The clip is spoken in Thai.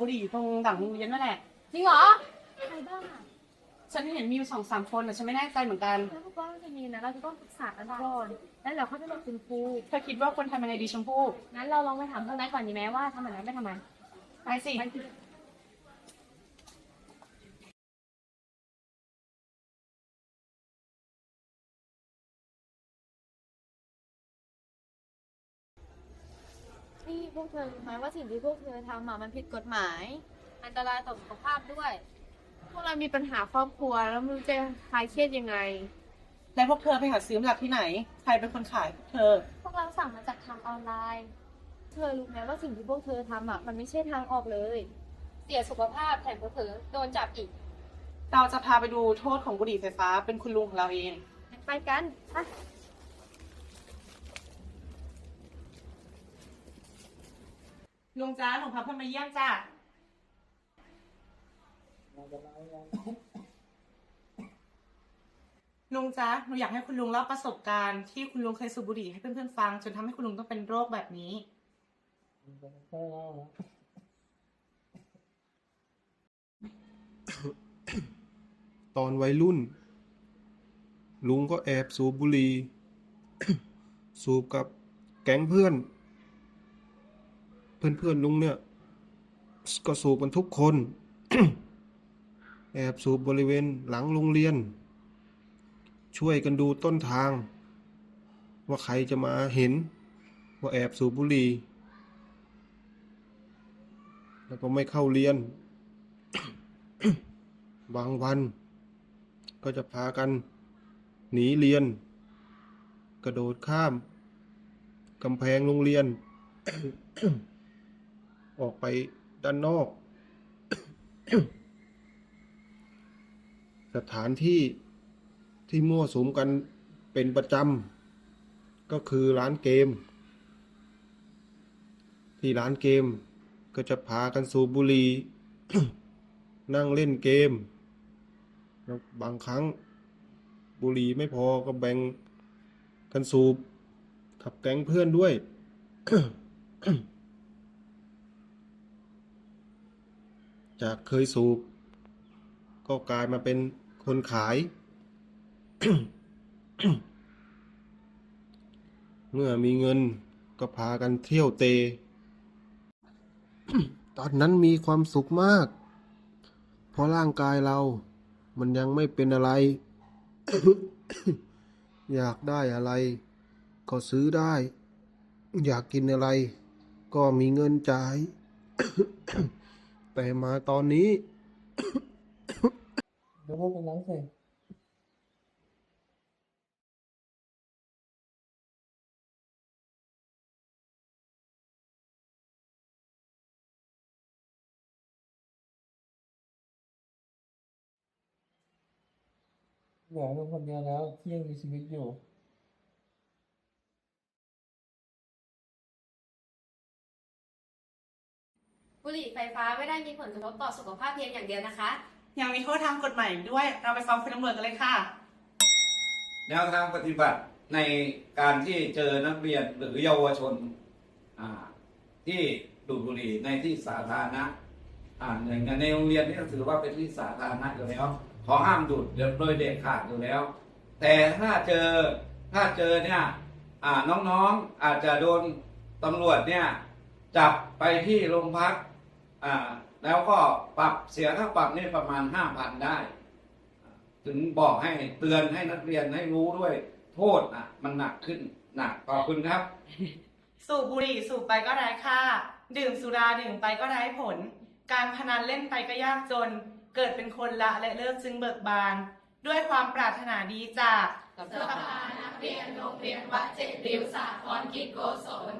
บุหรี่ตรงหลังโรงเรียนนั่นแหละ จริงเหรอ ใครบ้างอะฉันเห็นมีอยู่สองสามคนแต่ฉันไม่แน่ใจเหมือนกัน แล้วก็จะมีนะ เราจะต้องปรึกษากันก่อนแล้วเดี๋ยวเขาจะบอกคุณครูเธอคิดว่าควรทำยังไงดีชมพู่ งั้นเราลองไปถามเพื่อนนั้นก่อนดีไหมว่าทำแบบนั้นไม่ทำไมไปสินี่ พวกเธอรู้ไหมว่าสิ่งที่พวกเธอทำอะมันผิดกฎหมาย อันตรายต่อสุขภาพด้วย พวกเรามีปัญหาครอบครัวแล้วไม่รู้จะคลายเครียดยังไง แล้วพวกเธอไปหาซื้อมาจากที่ไหน ใครเป็นคนขายพวกเธอ พวกเราสั่งมาจากทางออนไลน์ เธอรู้ไหมว่าสิ่งที่พวกเธอทำอะมันไม่ใช่ทางออกเลย เสียสุขภาพแถมเผลอๆโดนจับอีก เราจะพาไปดูโทษของบุหรี่ไฟฟ้าเป็นคุณลุงของเราเอง ไปกันไป ลุงจ้าหนูพาเพื่อนมาเยี่ยมจ้าลุงจ้าหนูอยากให้คุณลุงเล่าประสบการณ์ที่คุณลุงเคยสูบบุหรี่ให้เพื่อนๆฟัง จนทำให้คุณลุงต้องเป็นโรคแบบนี้ ตอนวัยรุ่น ลุงก็แอบสูบบุหรี่ สูบกับแก๊งเพื่อน เพื่อนๆลุงเนี่ย ก็สูบกันทุกคน แอบสูบบริเวณหลังโรงเรียน ช่วยกันดูต้นทาง ว่าใครจะมาเห็น ว่าแอบสูบบุหรี่แล้วก็ไม่เข้าเรียน บางวัน ก็จะพากัน หนีเรียน กระโดดข้ามกำแพงโรงเรียน ออกไปด้านนอก สถานที่ที่มั่วสุมกันเป็นประจำก็คือร้านเกม ที่ร้านเกมก็จะพากันสูบบุหรี่นั่งเล่นเกมแล้วบางครั้งบุหรี่ไม่พอก็แบ่งกันสูบกับแก๊งเพื่อนด้วย จากเคยสูบ ก็กลายมาเป็นคนขาย เมื่อมีเงินก็พากันเที่ยวเต ตอนนั้นมีความสุขมาก เพราะร่างกายเรา มันยังไม่เป็นอะไร อยากได้อะไร ก็ซื้อได้ อยากกินอะไร ก็มีเงินจ่าย แต่มาตอนนี้ เดูพวกเป็นน้องสิเหลือลุงคนเดียวแล้วที่ยังมีชีวิตอยู่ บุหรี่ไฟฟ้าไม่ได้มีผลกระทบต่อสุขภาพเพียงอย่างเดียวนะคะ ยังมีโทษทางกฎหมายอีกด้วย เราไปฟังคุณตำรวจกันเลยค่ะ แนวทางปฏิบัติในการที่เจอนักเรียนหรือเยาวชนอ่าที่ดูดบุหรี่ในที่สาธารณะอ่าอย่างในโรงเรียนนี่ก็ถือว่าเป็นที่สาธารณะอยู่แล้วขอห้ามดูดโดยเด็ดขาดอยู่แล้ว แต่ถ้าเจอถ้าเจอเนี่ยอ่าน้องๆอาจจะโดนตำรวจเนี่ย จับไปที่โรงพักอ่าแล้วก็ปรับเสียค่าปรับนี่ประมาณห้าพันได้ ถึงบอกให้เตือนให้นักเรียนให้รู้ด้วย โทษอะมันหนักขึ้นหนักขอบคุณครับ สูบบุหรี่สูบไปก็ไร้ค่า ดื่มสุราดื่มไปก็ไร้ผล การพนันเล่นไปก็ยากจน เกิดเป็นคนละและเลิกจึงเบิกบาน ด้วยความปรารถนาดีจากสภานักเรียนโรงเรียนวัดเจ็ดริ้วสาครกิจโกศล